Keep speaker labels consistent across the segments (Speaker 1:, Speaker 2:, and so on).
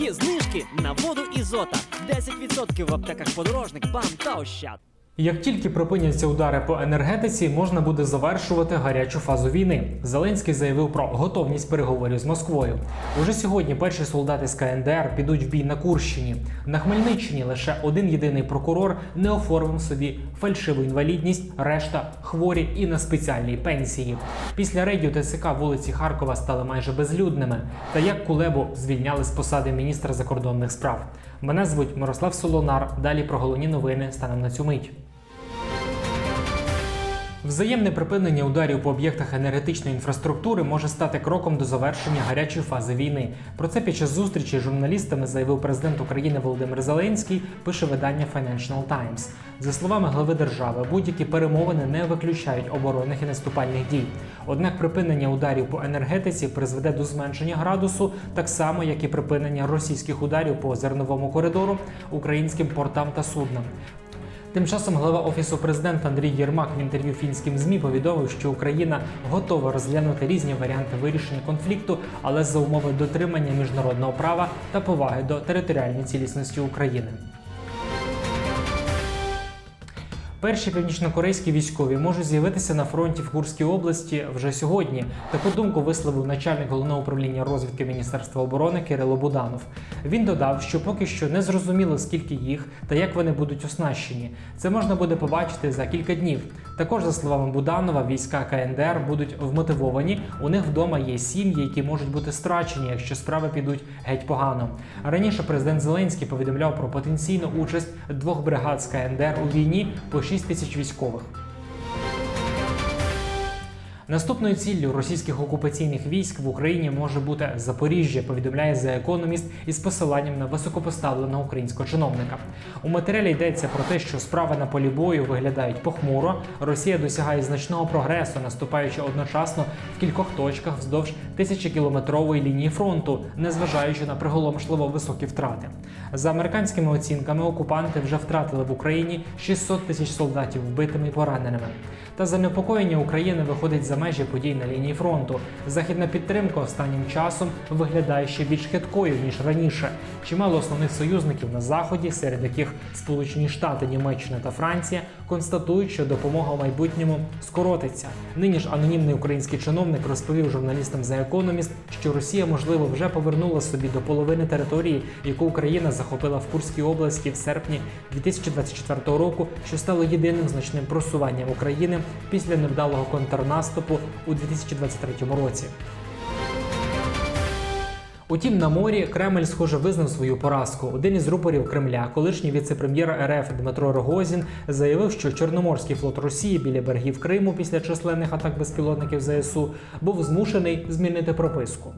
Speaker 1: Є знижки на воду Ізота. 10% в аптеках подорожник, бам та ощад.
Speaker 2: Як тільки припиняться удари по енергетиці, можна буде завершувати гарячу фазу війни. Зеленський заявив про готовність переговорів з Москвою. Уже сьогодні перші солдати з КНДР підуть в бій на Курщині. На Хмельниччині лише один єдиний прокурор не оформив собі фальшиву інвалідність, решта хворі і на спеціальній пенсії. Після рейдів ТСК вулиці Харкова стали майже безлюдними. Та як Кулебу звільняли з посади міністра закордонних справ. Мене звуть Мирослав Солонар. Далі про головні новини станом на цю мить. Взаємне припинення ударів по об'єктах енергетичної інфраструктури може стати кроком до завершення гарячої фази війни. Про це під час зустрічі з журналістами заявив президент України Володимир Зеленський. Пише видання Financial Times. За словами глави держави, будь-які перемовини не виключають оборонних і наступальних дій. Однак припинення ударів по енергетиці призведе до зменшення градусу, так само як і припинення російських ударів по зерновому коридору, українським портам та суднам. Тим часом глава офісу президента Андрій Єрмак в інтерв'ю фінським змі повідомив, що Україна готова розглянути різні варіанти вирішення конфлікту, але за умови дотримання міжнародного права та поваги до територіальної цілісності України. Перші північнокорейські військові можуть з'явитися на фронті в Курській області вже сьогодні. Таку думку висловив начальник головного управління розвідки Міністерства оборони Кирило Буданов. Він додав, що поки що не зрозуміло, скільки їх та як вони будуть оснащені. Це можна буде побачити за кілька днів. Також, за словами Буданова, війська КНДР будуть вмотивовані. У них вдома є сім'ї, які можуть бути страчені, якщо справи підуть геть погано. Раніше президент Зеленський повідомляв про потенційну участь двох бригад з КНДР у війні по 6 тисяч військових. Наступною ціллю російських окупаційних військ в Україні може бути Запоріжжя, повідомляє The Economist із посиланням на високопоставленого українського чиновника. У матеріалі йдеться про те, що справи на полі бою виглядають похмуро. Росія досягає значного прогресу, наступаючи одночасно в кількох точках вздовж тисячекілометрової лінії фронту, незважаючи на приголомшливо високі втрати. За американськими оцінками, окупанти вже втратили в Україні 600 тисяч солдатів вбитими і пораненими. Та занепокоєння України виходить за межі подій на лінії фронту. Західна підтримка останнім часом виглядає ще більш хиткою ніж раніше. Чимало основних союзників на заході, серед яких Сполучені Штати, Німеччина та Франція, констатують, що допомога в майбутньому скоротиться. Нині ж анонімний український чиновник розповів журналістам The Economist, що Росія, можливо, вже повернула собі до половини території, яку Україна захопила в Курській області в серпні 2024 року, що стало єдиним значним просуванням України після невдалого контрнаступу у 2023 році. Утім, на морі Кремль, схоже, визнав свою поразку. Один із рупорів Кремля, колишній віце-прем'єр РФ Дмитро Рогозін, заявив, що Чорноморський флот Росії біля берегів Криму після численних атак безпілотників ЗСУ був змушений змінити прописку.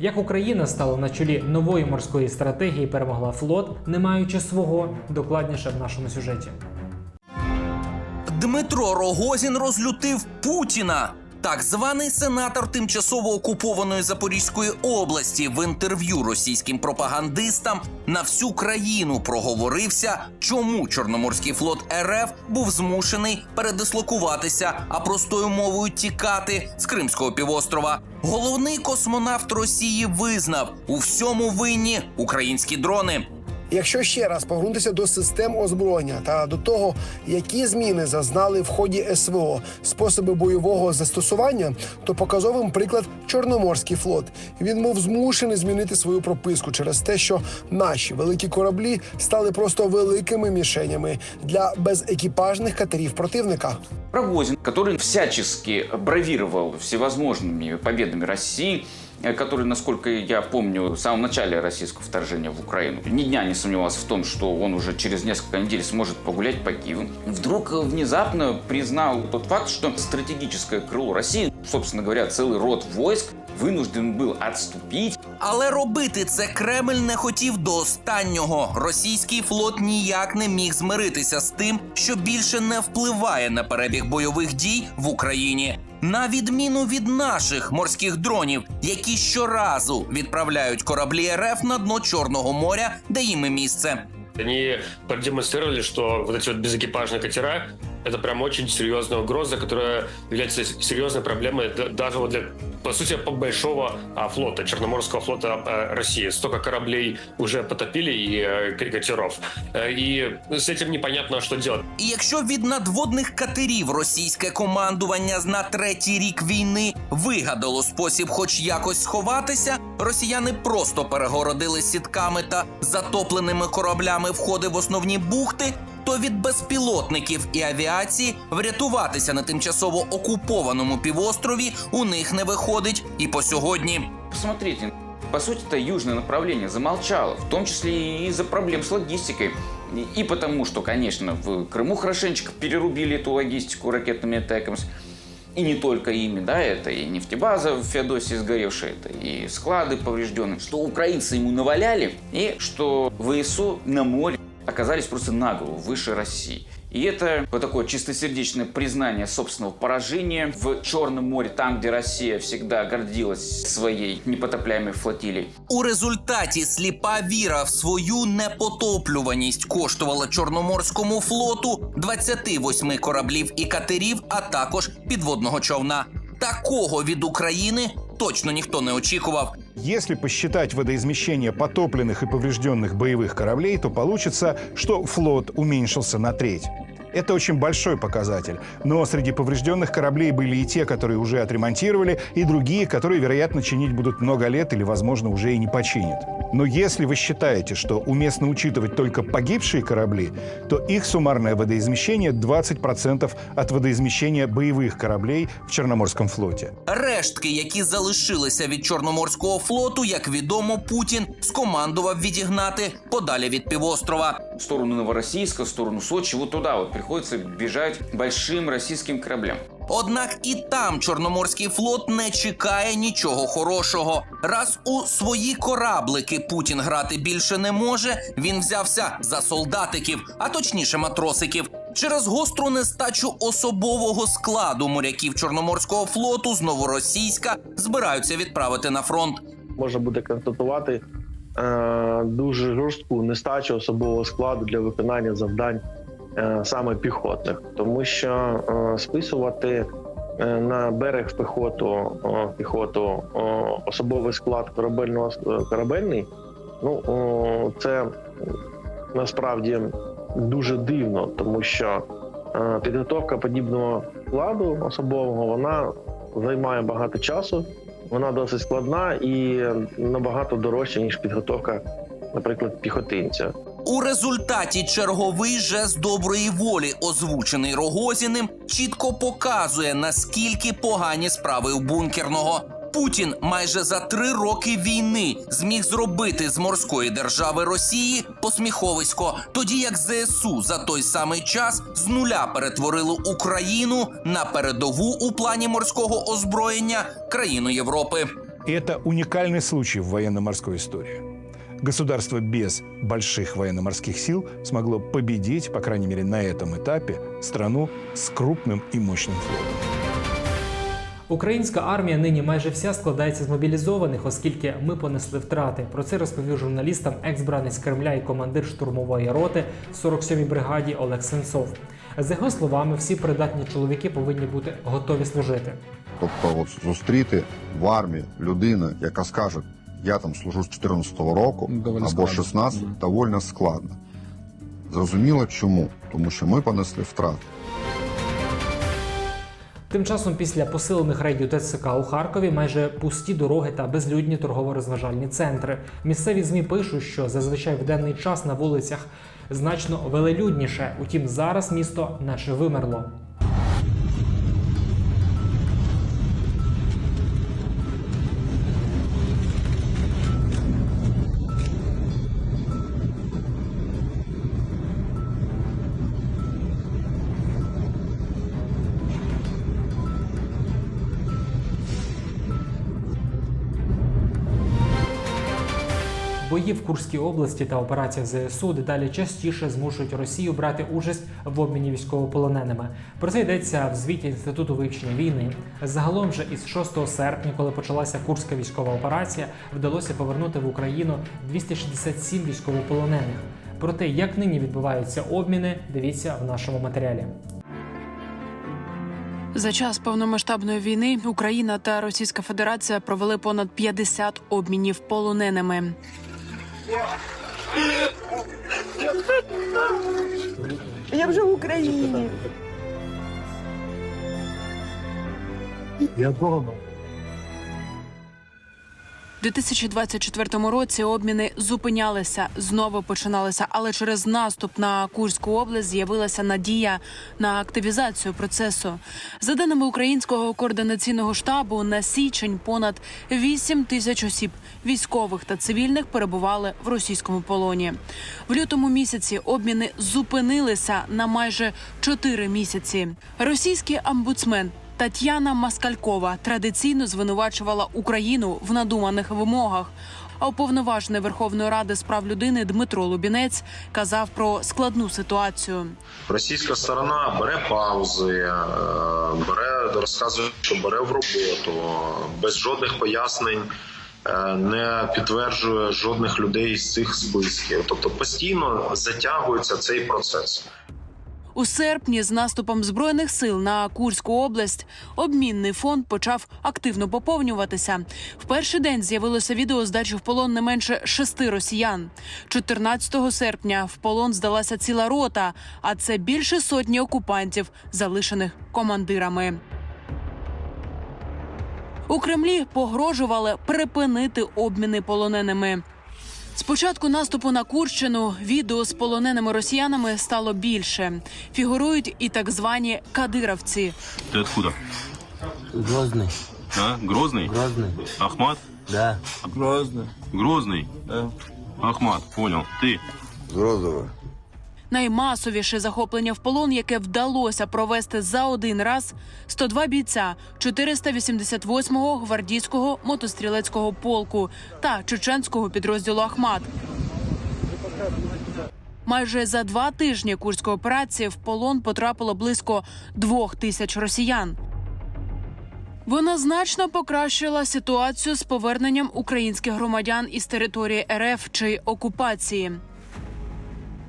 Speaker 2: Як Україна стала на чолі нової морської стратегії, перемогла флот, не маючи свого, докладніше в нашому сюжеті.
Speaker 3: Дмитро Рогозін розлютив Путіна. Так званий сенатор тимчасово окупованої Запорізької області в інтерв'ю російським пропагандистам на всю країну проговорився, чому Чорноморський флот РФ був змушений передислокуватися, а простою мовою тікати з Кримського півострова. Головний космонавт Росії визнав у всьому винні українські дрони.
Speaker 4: Якщо ще раз повернутися до систем озброєння та до того, які зміни зазнали в ході СВО способи бойового застосування, то показовим приклад Чорноморський флот. Він був змушений змінити свою прописку через те, що наші великі кораблі стали просто великими мішенями для безекіпажних катерів противника.
Speaker 5: Рогозин, который всячески бравировал всевозможными победами России, э, который, насколько я помню, в самом начале российского вторжения в Украину ни дня не сомневался в том, что он уже через несколько недель сможет погулять по Киеву, вдруг внезапно признал тот факт, что стратегическое крыло России, собственно говоря, целый род войск, вынужден был отступить
Speaker 3: Але робити це Кремль не хотів до останнього. Російський флот ніяк не міг змиритися з тим, що більше не впливає на перебіг бойових дій в Україні. На відміну від наших морських дронів, які щоразу відправляють кораблі РФ на дно Чорного моря, де їм і місце.
Speaker 6: Они продемонстрировали, что вот эти вот безэкипажные катера это прям очень серьезная угроза, которая является серьезной проблемой д- даже вот для, по сути, по- большого а, флота, Черноморского флота а, России. Столько кораблей уже потопили и э, к- катеров. Э, И с этим непонятно, что делать.
Speaker 3: І якщо від надводних катерів російське командування на третій рік війни вигадало спосіб, хоч якось сховатися, росіяни просто перегородили сітками та затопленими кораблями входи в основні бухти. То від безпілотників і авіації врятуватися на тимчасово окупованому півострові у них не виходить і по сьогодні.
Speaker 5: Посмотрите, по сути, это южное направление замолчало, в том числе и из-за проблем с логистикой. И- И потому, что, конечно, в Крыму хорошенечко перерубили эту логистику ракетными атаками. И не только ими, да, это и нефтебаза в Феодосии сгоревшая, это и склады поврежденные, что украинцы ему наваляли, и что ВСУ на море оказались просто на голову выше России. И это вот такое чистосердечное признание собственного поражения в Черном море, там, где Россия всегда гордилась своей непотопляемой флотилией.
Speaker 3: У результаті сліпа віра в свою непотоплюваність коштувала Чорноморському флоту 28 кораблів і катерів, а також підводного човна. Такого від України точно ніхто не очікував.
Speaker 7: Если посчитать водоизмещение потопленных и поврежденных боевых кораблей, то получится, что флот уменьшился на треть. Это очень большой показатель. Но среди поврежденных кораблей были и те, которые уже отремонтировали, и другие, которые, вероятно, чинить будут много лет или, возможно, уже и не починят. Но если вы считаете, что уместно учитывать только погибшие корабли, то их суммарное водоизмещение 20% от водоизмещения боевых кораблей в Черноморском флоте.
Speaker 3: Рештки, які залишилися від Чорноморського флоту, як відомо, Путін скомандував відігнати подалі від півострова.
Speaker 5: В сторону Новороссийска, в сторону Сочи, вот туда вот приходится бежать большим российским кораблям.
Speaker 3: Однак і там Чорноморський флот не чекає нічого хорошого. Раз у свої кораблики Путін грати більше не може, він взявся за солдатиків, а точніше матросиків. Через гостру нестачу особового складу моряків Чорноморського флоту з Новоросійська збираються відправити на фронт.
Speaker 8: можна буде констатувати дуже жорстку нестачу особового складу для виконання завдань е, саме піхотних, тому що е, списувати е, на берег піхоту е, піхоту е, особовий склад корабельного е, корабельний, ну це насправді дуже дивно, тому що е, підготовка подібного складу особового вона займає багато часу. Вона досить складна і набагато дорожча, ніж підготовка, наприклад, піхотинця.
Speaker 3: У результаті черговий жест доброї волі, озвучений Рогозіним, чітко показує, наскільки погані справи у бункерного. Путін майже за три роки війни зміг зробити з морської держави Росії посміховисько, тоді як ЗСУ за той самий час з нуля перетворили Україну на передову у плані морського озброєння країну Європи.
Speaker 7: И это уникальный случай в военно-морской истории. Государство без больших военно-морских сил смогло победить, по крайней мере, на этом этапе, страну с крупным и мощным флотом.
Speaker 2: Українська армія нині майже вся складається з мобілізованих, оскільки ми понесли втрати. Про це розповів журналістам екс-бранець Кремля і командир штурмової роти в 47-й бригаді Олег Сенцов. За його словами, всі придатні чоловіки повинні бути готові служити.
Speaker 9: Тобто, от зустріти в армії людину, яка скаже, я там служу з 14-го року або 16, доволі складно. Зрозуміло чому? Тому що ми понесли втрати.
Speaker 2: Тим часом, після посилених рейдів ТЦК у Харкові майже пусті дороги та безлюдні торгово-розважальні центри. Місцеві змі пишуть, що зазвичай в денний час на вулицях значно велелюдніше. Утім, зараз місто наче вимерло. Бої в Курській області та операція ЗСУ дедалі частіше змушують Росію брати участь в обміні військовополоненими. Про це йдеться в звіті інституту вивчення війни. Загалом же із 6 серпня, коли почалася курська військова операція, вдалося повернути в Україну 267 військовополонених. Про те, як нині відбуваються обміни, дивіться в нашому матеріалі.
Speaker 10: За час повномасштабної війни Україна та Російська Федерація провели понад 50 обмінів полоненими.
Speaker 11: Я вже в Україні.
Speaker 10: У 2024 році обміни зупинялися, знову починалися, але через наступ на Курську область з'явилася надія на активізацію процесу. За даними українського координаційного штабу, на січень понад 8 тисяч осіб, військових та цивільних, перебували в російському полоні. В лютому місяці обміни зупинилися на майже 4 місяці. Російський омбудсмен Тетяна Маскалькова традиційно звинувачувала Україну в надуманих вимогах. А уповноважений Верховної Ради з прав людини Дмитро Лубінець казав про складну ситуацію.
Speaker 12: Російська сторона бере паузи, е, бере розказує, що бере в роботу без жодних пояснень. е, Не підтверджує жодних людей з цих списків, тобто постійно затягується цей процес.
Speaker 10: У серпні з наступом збройних сил на Курську область обмінний фонд почав активно поповнюватися. В перший день з'явилося відео здачі в полон не менше шести росіян. 14 серпня в полон здалася ціла рота, а це більше сотні окупантів, залишених командирами. У Кремлі погрожували припинити обміни полоненими. З початку наступу на Курщину відео з полоненими росіянами стало більше. Фігурують і так звані кадировці.
Speaker 13: Ты откуда?
Speaker 14: Грозный.
Speaker 13: А? Грозный?
Speaker 14: Грозный.
Speaker 13: Ахмат?
Speaker 14: Да.
Speaker 13: Грозный. Грозный? Да. Ахмат, понял. Ты?
Speaker 14: Грозного.
Speaker 10: Наймасовіше захоплення в полон, яке вдалося провести за один раз 102 бійця 488-го гвардійського мотострілецького полку та чеченського підрозділу Ахмат. Майже за два тижні курської операції в полон потрапило близько двох тисяч росіян. Вона значно покращила ситуацію з поверненням українських громадян із території РФ чи окупації.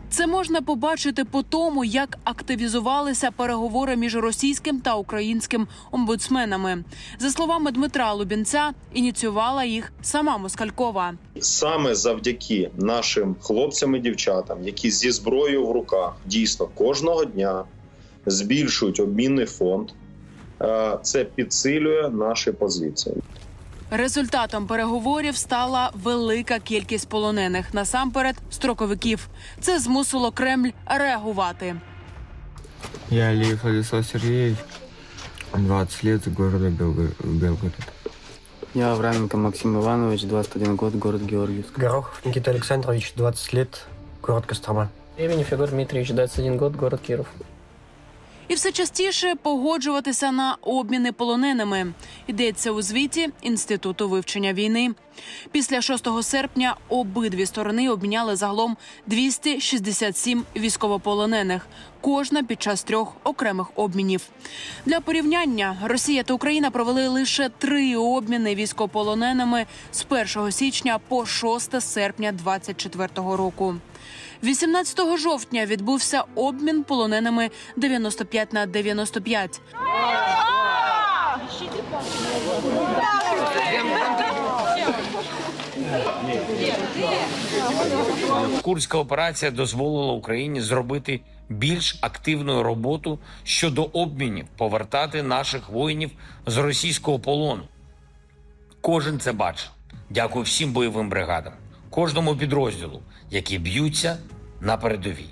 Speaker 10: Це можна побачити по тому, як активізувалися переговори між російським та українським омбудсменами. За словами Дмитра Лубінця, ініціювала їх сама Москалькова.
Speaker 12: Саме завдяки нашим хлопцям і дівчатам, які зі зброєю в руках дійсно кожного дня збільшують обмінний фонд, е, це підсилює наші позиції.
Speaker 10: Результатом переговорів стала велика кількість полонених, насамперед строковиків. Це змусило Кремль реагувати.
Speaker 14: Я Алиев Алисо Сергеевич. 20 лет города Белго- Белгород.
Speaker 15: Я Авраменко Максим Иванович, 21 год, город Георгиевск.
Speaker 16: Горохов Никита Александрович, 20 лет, город Кострома.
Speaker 15: Имени Федор Дмитриевич, 21 год, город Киров.
Speaker 10: І все частіше погоджуватися на обміни полоненими. Йдеться у звіті Інституту вивчення війни. Після 6 серпня обидві сторони обміняли загалом 267 військовополонених, кожна під час трьох окремих обмінів. Для порівняння Росія та Україна провели лише три обміни військовополоненими з 1 січня по 6 серпня 2024 року. 18 жовтня відбувся обмін полоненими 95 на 95.
Speaker 17: Курська операція дозволила Україні зробити більш активну роботу щодо обмінів, повертати наших воїнів з російського полону. Кожен це бачив. Дякую всім бойовим бригадам, кожному підрозділу, які б'ються на передовій.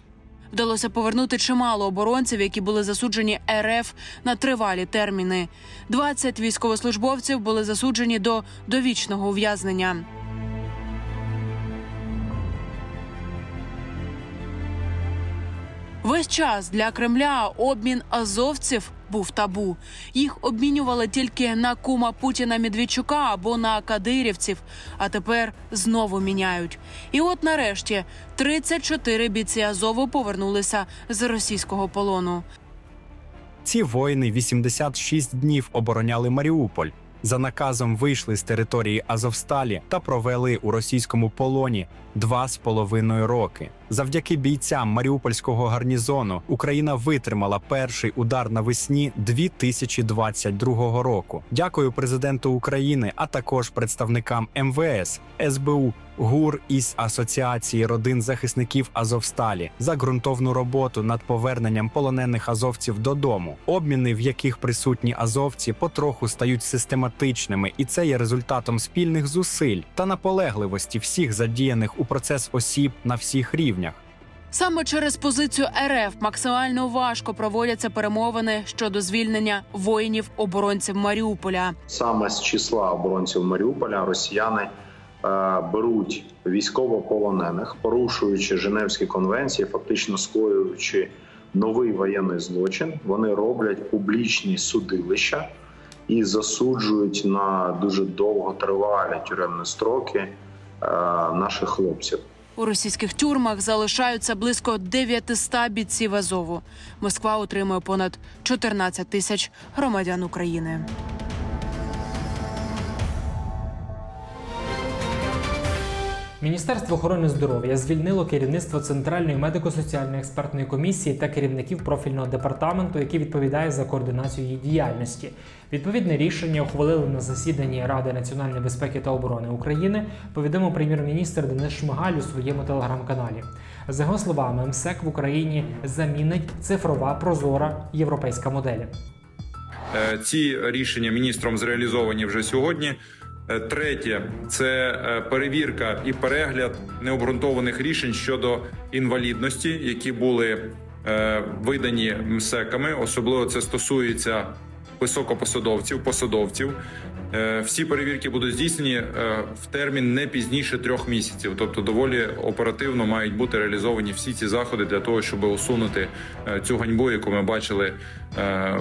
Speaker 10: Вдалося повернути чимало оборонців, які були засуджені РФ на тривалі терміни. 20 військовослужбовців були засуджені до довічного ув'язнення. Весь час для Кремля обмін азовців був табу. Їх обмінювали тільки на кума Путіна Медведчука або на кадирівців. А тепер знову міняють. І от нарешті 34 бійці Азову повернулися з російського полону.
Speaker 18: Ці воїни 86 днів обороняли Маріуполь. За наказом вийшли з території Азовсталі та провели у російському полоні два з половиною роки. Завдяки бійцям Маріупольського гарнізону Україна витримала перший удар навесні 2022 року. Дякую президенту України, а також представникам МВС, СБУ, ГУР із Асоціації родин захисників Азовсталі за ґрунтовну роботу над поверненням полонених азовців додому, обміни, в яких присутні азовці, потроху стають систематичними, і це є результатом спільних зусиль та наполегливості всіх задіяних у процес осіб на всіх рівнях.
Speaker 10: Саме через позицію РФ максимально важко проводяться перемовини щодо звільнення воїнів оборонців Маріуполя.
Speaker 12: Саме з числа оборонців Маріуполя росіяни беруть військовополонених, порушуючи Женевські конвенції, фактично скоюючи новий воєнний злочин. Вони роблять публічні судилища і засуджують на дуже довготривалі тюремні строки е, наших хлопців.
Speaker 10: У російських тюрмах залишаються близько 900 бійців Азову. Москва отримує понад 14 тисяч громадян України.
Speaker 2: Міністерство охорони здоров'я звільнило керівництво Центральної медико-соціальної експертної комісії та керівників профільного департаменту, який відповідає за координацію її діяльності. Відповідне рішення ухвалили на засіданні Ради національної безпеки та оборони України. Повідомив прем'єр-міністр Денис Шмигаль у своєму телеграм-каналі. За його словами, МСЕК в Україні замінить цифрова прозора європейська модель.
Speaker 19: Е, Ці рішення міністром зреалізовані вже сьогодні. Е, Третє це е, перевірка і перегляд необґрунтованих рішень щодо інвалідності, які були е, видані МСЕКами. Особливо це стосується високопосадовців, посадовців. Всі перевірки будуть здійснені в термін не пізніше трьох місяців, тобто доволі оперативно мають бути реалізовані всі ці заходи для того, щоб усунути цю ганьбу, яку ми бачили, е,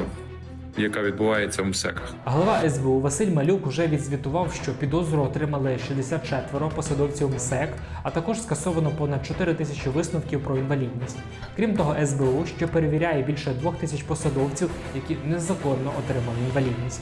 Speaker 19: яка відбувається в МСЕКах.
Speaker 2: Голова СБУ Василь Малюк уже відзвітував, що підозру отримали 64 посадовців МСЕК, а також скасовано понад 4 тисячі висновків про інвалідність. Крім того, СБУ ще перевіряє більше 2 тисяч посадовців, які незаконно отримали інвалідність.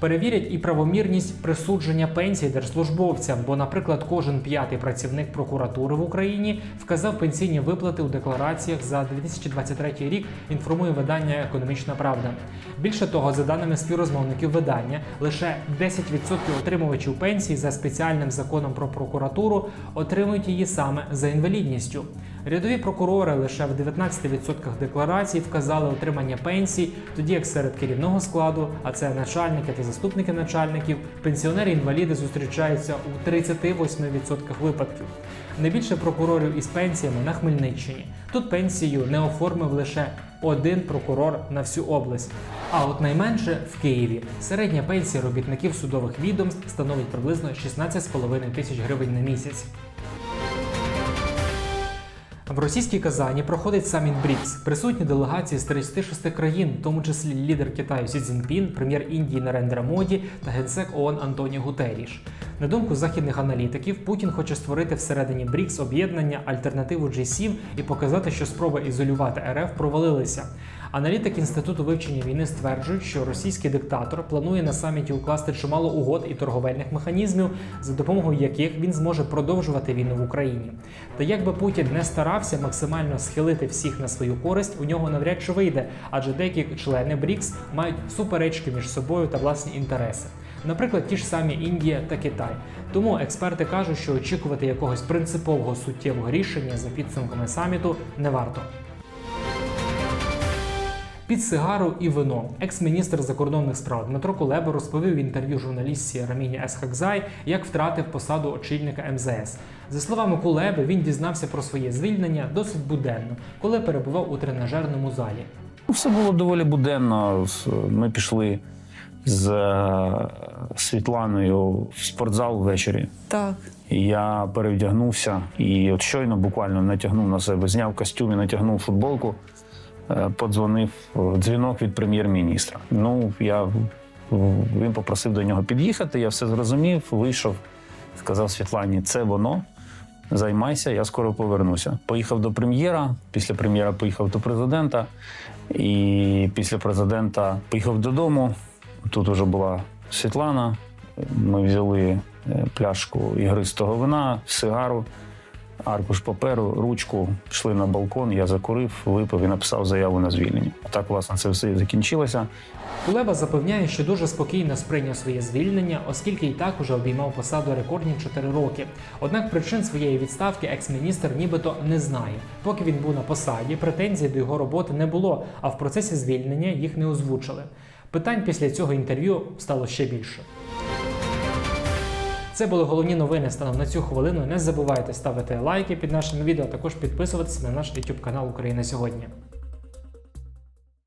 Speaker 2: Перевірять і правомірність присудження пенсій держслужбовцям, бо, наприклад, кожен п'ятий працівник прокуратури в Україні вказав пенсійні виплати у деклараціях за 2023 рік. Інформує видання Економічна Правда. Більше того, за даними співрозмовників видання, лише 10% отримувачів пенсій за спеціальним законом про прокуратуру отримують її саме за інвалідністю. Рядові прокурори лише в 19% декларацій вказали отримання пенсій, тоді як серед керівного складу, а це начальники та заступники начальників, пенсіонери-інваліди зустрічаються у 38% випадків. Найбільше прокурорів із пенсіями на Хмельниччині. Тут пенсію не оформив лише один прокурор на всю область. А от найменше в Києві середня пенсія робітників судових відомств становить приблизно 16,5 тисяч гривень на місяць. В російській Казані проходить саміт БРІКС. Присутні делегації з 36 країн, в тому числі лідер Китаю Сі Цзіньпін, прем'єр Індії Нарендра Моді та генсек ООН Антоніо Гутеріш. На думку західних аналітиків, Путін хоче створити всередині БРІКС об'єднання альтернативу G7 і показати, що спроби ізолювати РФ провалилися. Аналітик інституту вивчення війни стверджують, що російський диктатор планує на саміті укласти чимало угод і торговельних механізмів, за допомогою яких він зможе продовжувати війну в Україні. Та як би Путін не старався максимально схилити всіх на свою користь, у нього навряд чи вийде, адже деякі члени БРІКС мають суперечки між собою та власні інтереси. Наприклад, ті ж самі Індія та Китай. Тому експерти кажуть, що очікувати якогось принципового суттєвого рішення за підсумками саміту не варто. Під сигару і вино екс-міністр закордонних справ Дмитро Кулеба розповів в інтерв'ю журналістці Раміні Есхакзай, як втратив посаду очільника МЗС. За словами Кулеби, він дізнався про своє звільнення досить буденно, коли перебував у тренажерному залі.
Speaker 20: Все було доволі буденно. Ми пішли з е, Світланою в спортзал ввечері.
Speaker 11: Так.
Speaker 20: Я перевдягнувся і от щойно буквально натягнув на себе, зняв костюм і натягнув футболку. Е, Подзвонив е, дзвінок від прем'єр-міністра. Ну, я він попросив до нього під'їхати. Я все зрозумів, вийшов, сказав Світлані, це воно. Займайся, я скоро повернуся. Поїхав до прем'єра. Після прем'єра поїхав до президента. І після президента поїхав додому. Тут вже була Світлана. Ми взяли е, пляшку ігристого вина, сигару, аркуш паперу, ручку, пішли на балкон, я закурив, випив і написав заяву на звільнення. Так, власне, це все і закінчилося.
Speaker 2: Кулеба запевняє, що дуже спокійно сприйняв своє звільнення, оскільки і так уже обіймав посаду рекордні 4 роки. Однак причин своєї відставки екс-міністр нібито не знає. Поки він був на посаді, претензій до його роботи не було, а в процесі звільнення їх не озвучили. Питань після цього інтерв'ю стало ще більше. Це були головні новини станом на цю хвилину. Не забувайте ставити лайки під нашим відео, а також підписуватися на наш YouTube канал Україна сьогодні.